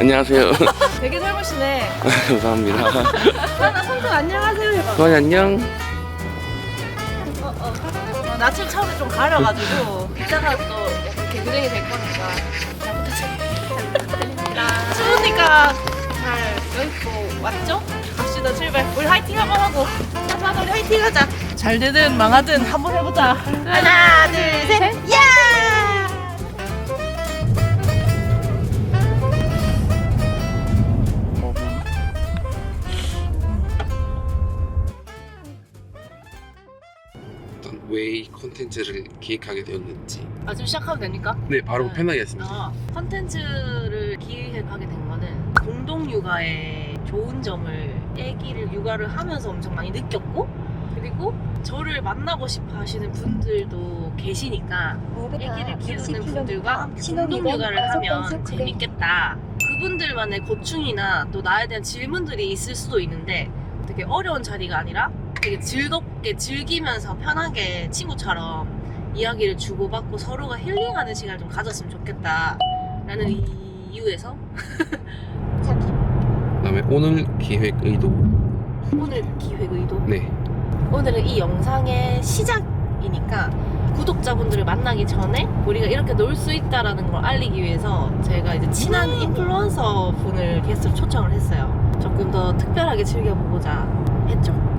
안녕하세요. 되게 젊으시네. 감사합니다. 하나 선수 안녕하세요 해봐. 소환이 안녕. 어, 어. 어, 나침 처음에 좀 가려가지고 이따가 또 약간 개그쟁이 될 거니까 잘 부탁드립니다. 추우니까 잘 여기고 왔죠? 갑시다 출발. 우리 화이팅 한번 하고 한번 우리 화이팅 하자. 잘 되든 망하든 한번 해보자. 하나 둘 셋. 야! 콘텐츠를 기획하게 되었는지. 아 지금 시작하면 됩니까? 네, 바로 네. 편하게 했습니다. 아, 컨텐츠를 기획하게 된 거는 공동 육아의 좋은 점을 아기를 육아를 하면서 엄청 많이 느꼈고 그리고 저를 만나고 싶어 하시는 분들도 계시니까 아기를 키우는 분들과 공동 육아를 하면 재밌겠다. 그분들만의 고충이나 또 나에 대한 질문들이 있을 수도 있는데 되게 어려운 자리가 아니라 되게 즐겁게 즐기면서 편하게 친구처럼 이야기를 주고받고 서로가 힐링하는 시간을 좀 가졌으면 좋겠다 라는 이- 이유에서 그다음에 오늘 기획 의도. 오늘 기획 의도 네. 오늘은 이 영상의 시작이니까 구독자분들을 만나기 전에 우리가 이렇게 놀 수 있다라는 걸 알리기 위해서 제가 이제 친한 인플루언서 분을 게스트로 초청을 했어요. 조금 더 특별하게 즐겨보고자 했죠.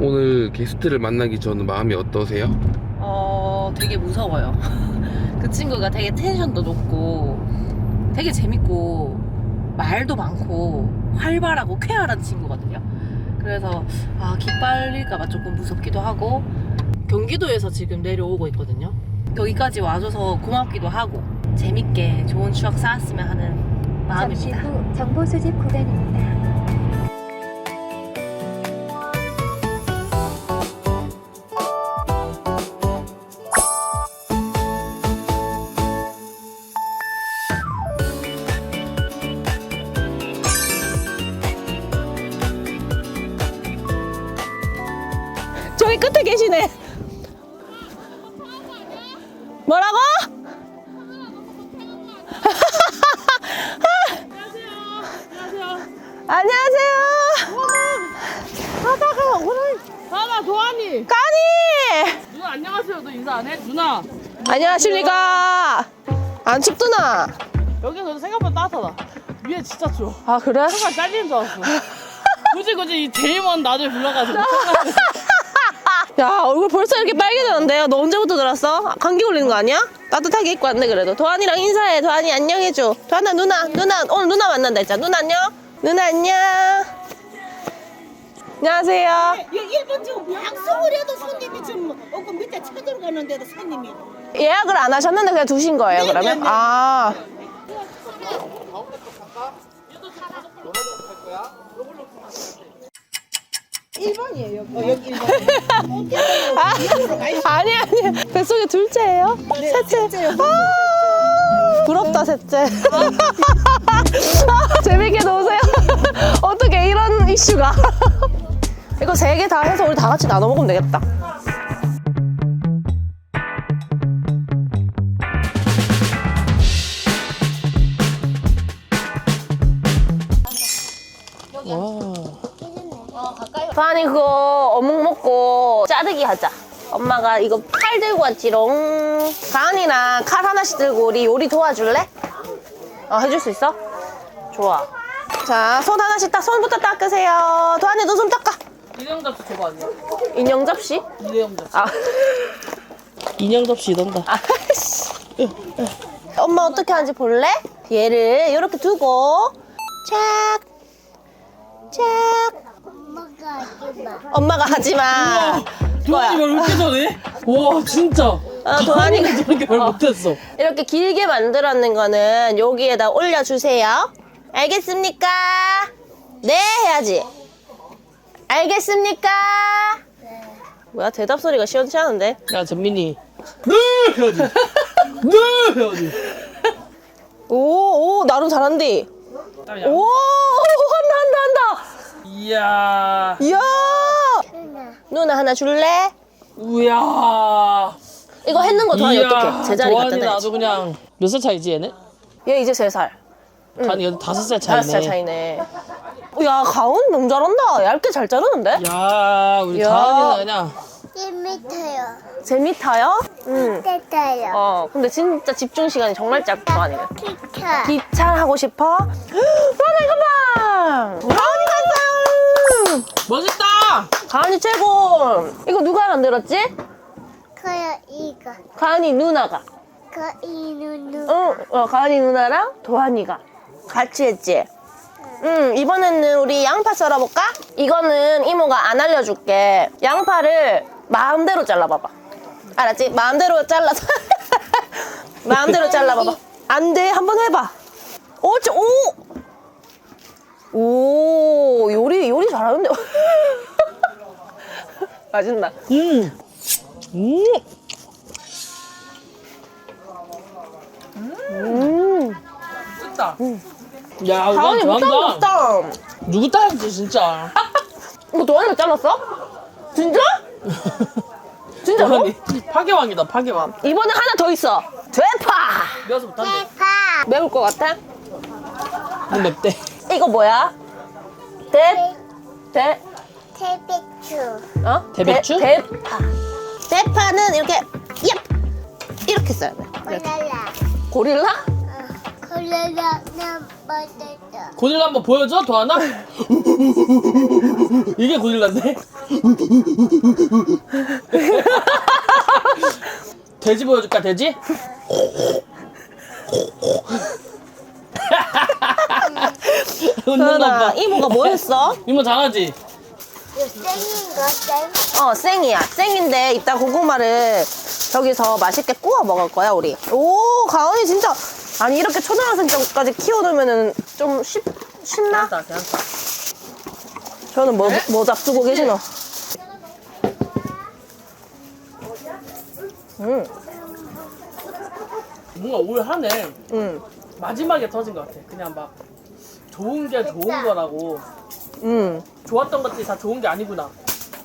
오늘 게스트를 만나기 전 마음이 어떠세요? 어, 되게 무서워요. 그 친구가 되게 텐션도 높고, 되게 재밌고, 말도 많고, 활발하고 쾌활한 친구거든요. 그래서, 아, 기빨릴까봐 조금 무섭기도 하고, 경기도에서 지금 내려오고 있거든요. 여기까지 와줘서 고맙기도 하고, 재밌게 좋은 추억 쌓았으면 하는 잠시 마음입니다. 후 정보 수집 구간입니다. 누나? 안녕하십니까. 안 춥드나? 여기는 생각보다 따뜻하다. 위에 진짜 추워. 아 그래? 정말 잘리는 줄 알았어. 굳이 굳이 이 제일 먼 나를 불러가지고. 야 얼굴 벌써 이렇게 빨개졌는데? 너 언제부터 들었어? 감기 걸리는 거 아니야? 따뜻하게 입고 왔네 그래도. 도안이랑 인사해. 도안이 안녕해줘. 도안아 누나 누나. 오늘 누나 만난다 했잖아. 누나 안녕. 누나 안녕 안녕하세요. 일본 지금 약속을 해도 손님이 지금 없고 밑에 쳐들어가는데도 손님이. 예약을 안 하셨는데 그냥 두신 거예요 그러면? 아. 1번이에요 어, 여기 1번 아, 아니 아니. 뱃속에 둘째예요? 셋째. 아, 부럽다 셋째. 아, 재밌게 노세요. 어떻게 이런 이슈가 이거 세 개 다 해서 우리 다 같이 나눠 먹으면 되겠다 도안이 그거 어묵 먹고 짜르기 하자. 엄마가 이거 칼 들고 왔지롱. 다은이랑 칼 하나씩 들고 우리 요리 도와줄래? 어, 해줄 수 있어? 좋아. 자, 손 하나씩 딱, 손부터 닦으세요. 도안이 너손 닦아. 인형 접시 줘봐 언니 인형 접시? 인형 접시 아, 인형 접시 이런다 아씨. 엄마 어떻게 하는지 볼래? 얘를 이렇게 두고, 착, 착. 엄마가 하지 마. 도안이 말 이렇게 잘해? 와 진짜 어, 도안이가 저렇게 말 못했어 이렇게 길게 만들었는 거는 여기에다 올려주세요. 알겠습니까? 네 해야지. 알겠습니까? 뭐야 대답 소리가 시원찮은데? 야 전민이 네 해야지 네 해야지 오, 오 나름 잘한디. 오 한다 한다 한다. 이야 이야. 누나 하나 줄래? 우야 이거 했는 거 도안이 어떡해? 제자리 갖다 도안이는. 아주 그냥 몇 살 차이지 얘는? 얘 이제 세 살. 아니 여기 다섯 살 차이네. 다섯 살 차이네. 야 가은 너무 잘한다. 얇게 잘 자르는데? 야 우리 야. 가은이는 그냥 1m요. 재밌다요? 응. 됐어요. 어 근데 진짜 집중 시간이 정말 짧고 아니면 키카. 기차 하고 싶어? 와 이거 봐. 가은이 갔어요. 멋있다. 가은이 최고. 이거 누가 만들었지? 커요 이거. 가은이 누나가. 그 이누누. 응, 어, 가은이 누나랑 도한이가 같이 했지. 응, 이번에는 우리 양파 썰어볼까? 이거는 이모가 안 알려줄게. 양파를 마음대로 잘라봐봐. 알았지? 마음대로 잘라서. 마음대로 잘라봐봐. 안 돼, 한번 해봐. 옳지, 오! 오, 요리, 요리 잘하는데. 맛있나? 음. 음. 음, 맛있다. 야 우리 가은이 좋아한다. 못하고 있다. 누구 딸이지 진짜. 이거 도한이가 잘랐어? 진짜? 진짜? 로 도현이 파괴왕이다 파괴왕. 이번에 하나 더 있어. 대파! 매워서 못한대. 매울 것 같아? 너 맵대. 이거 뭐야? 대, 대, 태백추. 어? 대배추? 대, 대파. 대파는 이렇게, 얍! 이렇게 써야 돼. 이렇게. 콜라라. 고릴라? 고릴라 한번 보여줘 도하나? 이게 고릴라인데? 돼지 보여줄까 돼지? 웃는 거 도현아, 봐. 이모가 뭐 했어? 이모 잘하지? 이거 생인 거 생. 어, 생이야. 생인데 이따 고구마를 저기서 맛있게 구워 먹을 거야, 우리. 오, 가은이 진짜. 아니, 이렇게 초등학생 때까지 키워놓으면은 좀 쉽, 쉽나? 괜찮다 괜찮다. 저는 뭐, 뭐 잡수고 계시노? 음, 뭔가 올하네. 음, 마지막에 터진 것 같아. 그냥 막 좋은 게 좋은 거라고. 음. 좋았던 것들이 다 좋은 게 아니구나.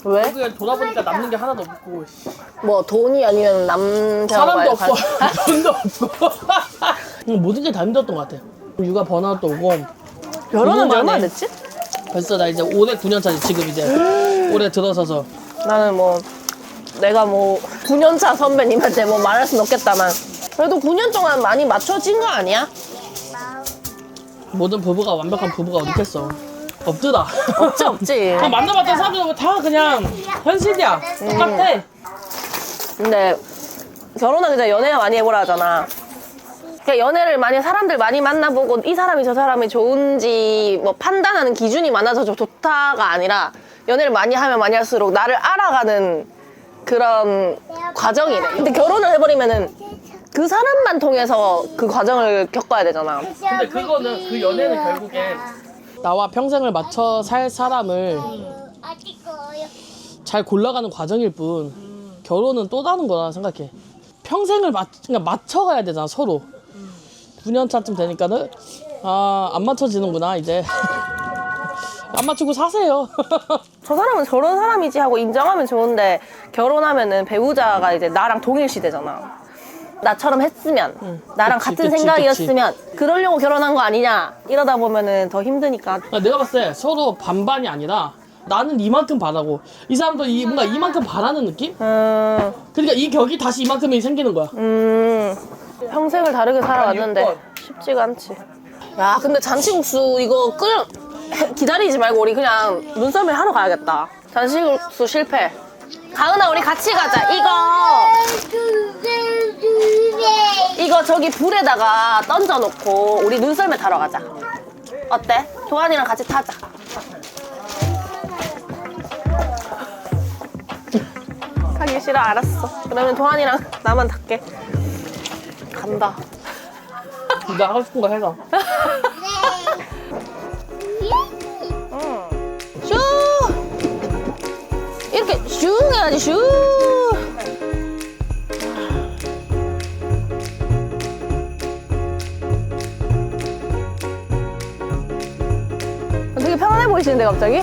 왜? 결국엔 돌아보니까 남는 게 하나도 없고 씨. 뭐 돈이 아니면 남자와의 사람도 없고 관- 돈도 없고 모든 게 다 힘들었던 것 같아 육아 번아웃도 오고. 궁금하네. 얼마나 됐지? 벌써 나 이제 올해 9년 차지 지금 이제. 올해 들어서서. 나는 뭐 내가 뭐 9년차 선배님한테 뭐 말할 순 없겠다만. 그래도 9년 동안 많이 맞춰진 거 아니야? 모든 부부가 완벽한 부부가 어디 있겠어. 없더라. 없지 없지. 다 만나봤던 사람들은 다 그냥 현실이야. 똑같아. 근데 결혼하기 전에 연애 많이 해보라 하잖아 그러니까 연애를 많이 사람들 많이 만나보고 이 사람이 저 사람이 좋은지 뭐 판단하는 기준이 많아서 좀 좋다가 아니라 연애를 많이 하면 많이 할수록 나를 알아가는 그런 과정이래 근데 결혼을 해버리면은 그 사람만 통해서 그 과정을 겪어야 되잖아. 근데 그거는 그 연애는 결국에 나와 평생을 맞춰 살 사람을. 잘 골라가는 과정일 뿐 결혼은 또 다른 거라 생각해. 평생을 맞, 그러니까 맞춰가야 되잖아 서로 9년 차쯤 되니까는 아 안 맞춰지는구나 이제. 안 맞추고 사세요. 저 사람은 저런 사람이지 하고 인정하면 좋은데 결혼하면은 배우자가 이제 나랑 동일시대잖아. 나처럼 했으면 나랑 그치, 같은 그치, 생각이었으면 그러려고 결혼한 거 아니냐? 이러다 보면은 더 힘드니까. 아, 내가 봤을 때 서로 반반이 아니라 나는 이만큼 바라고 이 사람도 이, 뭔가 이만큼 바라는 느낌? 음, 그러니까 이 격이 다시 이만큼이 생기는 거야. 음 평생을 다르게 살아왔는데. 쉽지가 않지. 야 근데 잔치국수 이거 끓 기다리지 말고 우리 그냥 눈썰매 하러 가야겠다. 잔치국수 실패. 가은아 우리 같이 가자. 이거 이거 저기 불에다가 던져놓고 우리 눈썰매 타러 가자. 어때? 도안이랑 같이 타자. 타기 싫어 알았어. 그러면 도안이랑 나만 탈게. 간다. 네가 하고 싶은 거 해서 슈! 이렇게 슝 해야지 슈! 되게 편안해 보이시는데 갑자기?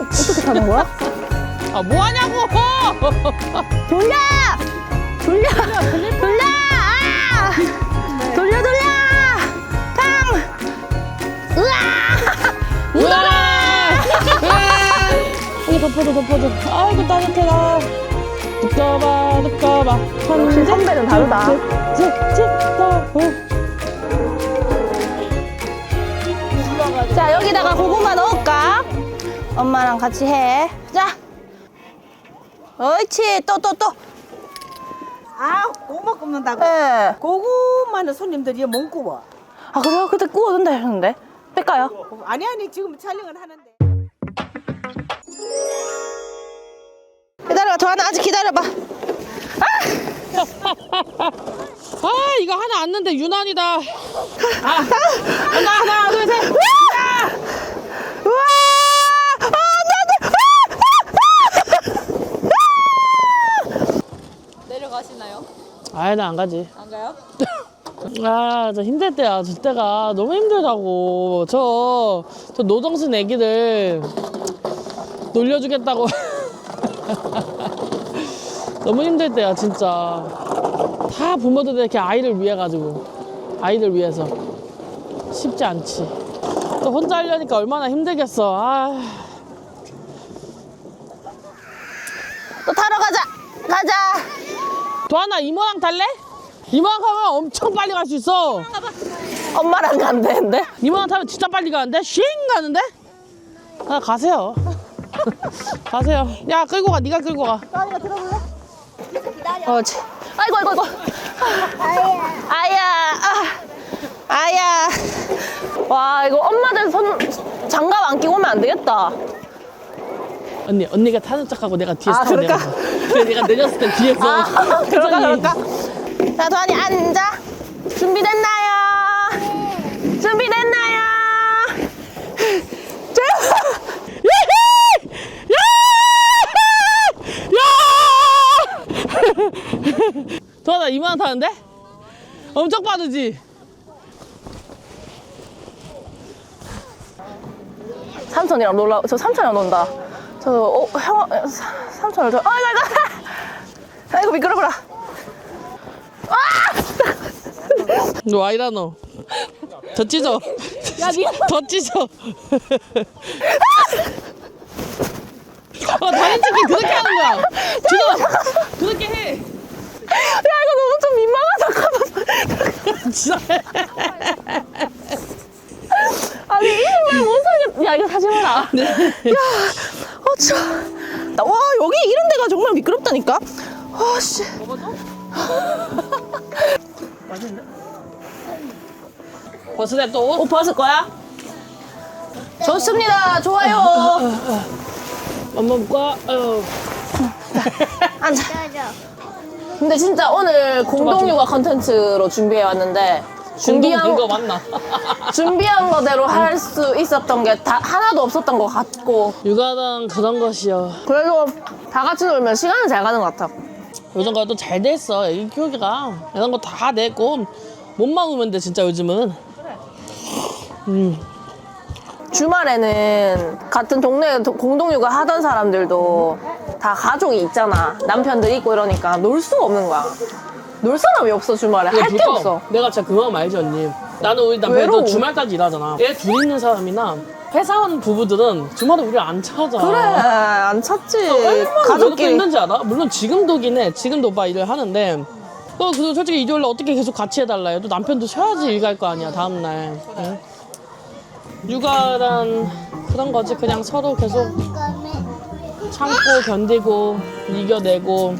어떻게 타는 거야? 아 뭐 하냐고 돌려! 돌려! 돌려! 아! 돌려 돌려 팡 으아 우와! 이거 덮어줘, 덮어줘. 아이고, 따뜻해라. 두꺼봐, 두꺼봐. 역시 선배는 다르다. 자 여기다가 고구마 넣을까? 엄마랑 같이 해. 자. 옳지. 또 또 또. 아 고구마 굽는다고 예. 고구마는 손님들이 못 구워 아 그래요? 그때 구워준다 했는데. 뺄까요? 아니 아니 지금 촬영을 하는데 기다려봐. 도하나 아직 기다려봐. 아, 이거 하나 앉는데 유난이다. 아, 하나, 하나, 둘, 셋. 우와! 아, 안 돼, 안 돼! 아이, 나안 가지. 안 가요? 아, 저 힘들 때야. 저 때가 너무 힘들다고. 저, 저 노정순 애기들 놀려주겠다고. 너무 힘들 때야, 진짜. 다 부모들 이렇게 아이를 위해 가지고. 아이들 위해서. 쉽지 않지. 또 혼자 하려니까 얼마나 힘들겠어. 아. 또 타러 가자. 가자. 도하나 이모랑 탈래? 이모랑 가면 엄청 빨리 갈 수 있어. 엄마랑 간대는데. 이모랑 타면 진짜 빨리 가는데? 쉥 가는데? 아 가세요. 가세요. 야 끌고 가. 네가 끌고 가. 어, 치. 아이고, 아이고, 아이고. 아야. 아. 아야. 와, 이거 엄마들 손 장갑 안 끼고 오면 안 되겠다. 언니 언니가 타는 척하고 내가 뒤에서 아, 타고 그럴까? 내려가. 그래 내가 내렸을 때 뒤에서. 아, 그럴까, 회전이- 그럴까? 자, 도안이 앉아. 준비됐나요? 준비됐나요? 자, 도하나 이모랑 타는데? 엄청 빠르지? 삼촌이랑 놀라, 저 삼촌이랑 논다. 저, 어, 형, 사- 삼촌을 저, 아이고, 아이고. 아이고, 미끄러워라. 너 아이라 너. 더 찢어. 더 찢어. 어, 다리 찢기 그렇게 하는 거야. 지금 그렇게 해. 야, 이거 너무 좀 민망하다. 진짜. 아니, 이름을 못 사겠, 야, 이거 사지 마라. 야, 어, 참. 나- 와, 여기 이런 데가 정말 미끄럽다니까? 아, 씨. 벗으래 또 옷? 옷 벗을 거야? 좋습니다. 좋아요. 엄마 볼까? 아유. 앉아. 근데 진짜 오늘 공동육아 컨텐츠로 준비해 왔는데 준비한 거 맞나? 준비한 거대로 할 수 있었던 게 다 하나도 없었던 것 같고 육아는 그런 것이요. 그래도 다 같이 놀면 시간은 잘 가는 것 같아. 요즘 거도 잘 됐어. 애기 키우기가 이런 거 다 됐고 몸만 오면 돼 진짜 요즘은. 주말에는 같은 동네에 도- 공동육아 하던 사람들도 다 가족이 있잖아. 남편들 있고 이러니까 놀 수가 없는 거야. 놀 사람이 없어 주말에 할 게. 없어. 내가 진짜 그거 알지 언니. 나는 우리 남편도. 주말까지 일하잖아. 애둘 있는 사람이나 회사원 부부들은 주말에 우리를 안 찾아. 그래 안 찾지. 얼마나 외롭고 가족끼리 힘든지 알아? 물론 지금도긴 해. 지금도 오빠 일을 하는데. 어, 그래도 솔직히 일요일에 어떻게 계속 같이 해달라 해도 남편도 쉬어야지 일 갈 거 아니야, 다음날. 응? 육아란 그런 거지. 그냥 서로 계속 참고, 견디고, 이겨내고,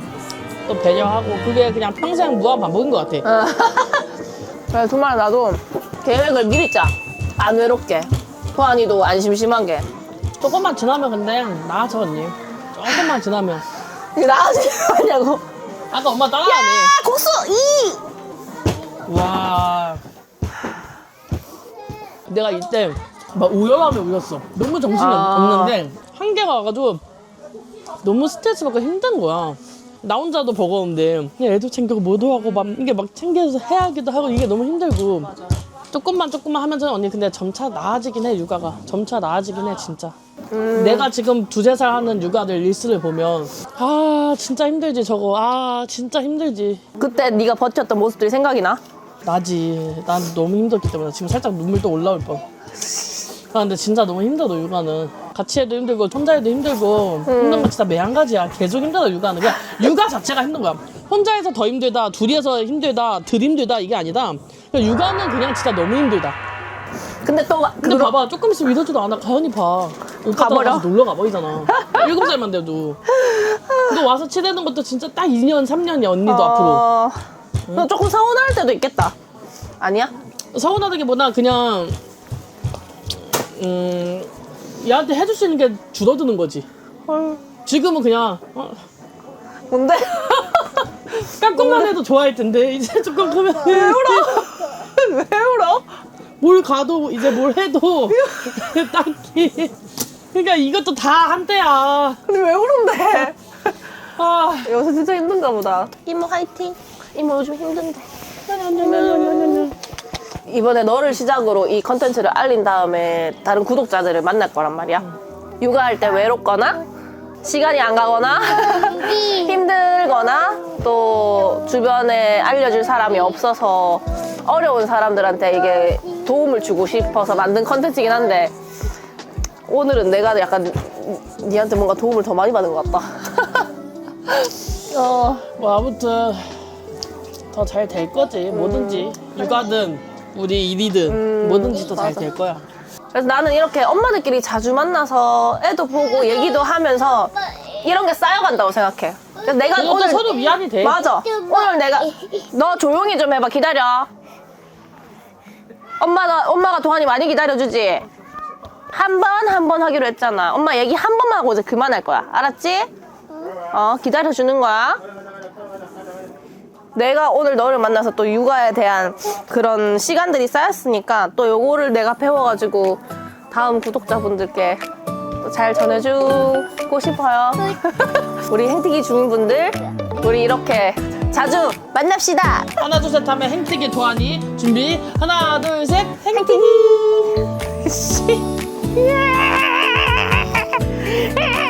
또 배려하고. 그게 그냥 평생 무한 반복인 것 같아. 그래 주말에 나도 계획을 미리 짜. 안 외롭게. 호환이도 안 심심하게. 조금만 지나면 근데 나아져, 언니. 조금만 지나면. 이게 나아지지 않냐고. 아까 엄마 따라하네. 아 국수 이. 와. 내가 이때 막 우열하며 울었어. 너무 정신이 아. 없는데 한계가 와가지고 너무 스트레스 받고 힘든 거야. 나 혼자도 버거운데 그냥 애도 챙기고 뭐도 하고 막 이게 막 챙겨서 해야 하기도 하고 이게 너무 힘들고 조금만 조금만 하면서 언니 근데 점차 나아지긴 해 육아가 점차 나아지긴 해 진짜 내가 지금 두세 살 하는 육아들 리스를 보면 아 진짜 힘들지 저거 아 진짜 힘들지 그때 네가 버텼던 모습들이 생각이 나? 나지. 난 너무 힘들기 때문에 지금 살짝 눈물도 올라올 뻔. 아 근데 진짜 너무 힘들어 육아는. 같이 해도 힘들고 혼자 해도 힘들고 힘든 거 진짜 매한가지야. 계속 힘들어 육아는. 그냥 육아 자체가 힘든 거야. 혼자 해서 더 힘들다, 둘이 해서 힘들다, 덜 힘들다 이게 아니다. 그냥 육아는 그냥 진짜 너무 힘들다. 근데 또 근데 그러- 봐봐 조금 있으면 이러지도 않아 가연이 봐 오빠 가버려? 가서 놀러 가버리잖아 일곱 살만 돼도 너 와서 치대는 것도 진짜 딱 2년 3년이야 언니도 앞으로 어... 너 조금 서운할 때도 있겠다. 아니야? 서운하다기보다 그냥 음 얘한테 해줄 수 있는 게 줄어드는 거지 헐. 지금은 그냥 어, 뭔데? 깜깜만 해도 좋아할 텐데 이제 조금 크면 왜 울어? 왜 울어? 뭘 가도 이제 뭘 해도 딱히 그러니까 이것도 다 한때야 근데 왜 우는데? 아 요새 진짜 힘든가 보다. 이모 화이팅. 이모 요즘 힘든데. 이번에 너를 시작으로 이 컨텐츠를 알린 다음에 다른 구독자들을 만날 거란 말이야. 육아할 때 외롭거나 시간이 안 가거나 힘들거나 또 주변에 알려줄 사람이 없어서 어려운 사람들한테 이게 도움을 주고 싶어서 만든 컨텐츠이긴 한데 오늘은 내가 약간 니한테 뭔가 도움을 더 많이 받은 것 같다. 어. 뭐 아무튼 더 잘 될 거지 뭐든지 육아든 우리 일이든 뭐든지 또 잘 될 거야 그래서 나는 이렇게 엄마들끼리 자주 만나서 애도 보고 얘기도 하면서 이런 게 쌓여간다고 생각해. 그래서 내가 그것도 오늘 서로 위안이 돼 맞아. 오늘 내가 너 조용히 좀 해봐. 기다려. 엄마가 엄마가 동안이 많이 기다려주지. 한 번 한 번 하기로 했잖아. 엄마 얘기 한 번만 하고 이제 그만할 거야. 알았지? 어 기다려주는 거야. 내가 오늘 너를 만나서 또 육아에 대한 그런 시간들이 쌓였으니까 또 요거를 내가 배워가지고 다음 구독자분들께 또 잘 전해주고 싶어요. 우리 해티기 주민분들, 우리 이렇게 자주 만납시다. 하나 둘 셋 하면 행태기 도안이 준비 하나 둘 셋 행태기 씨.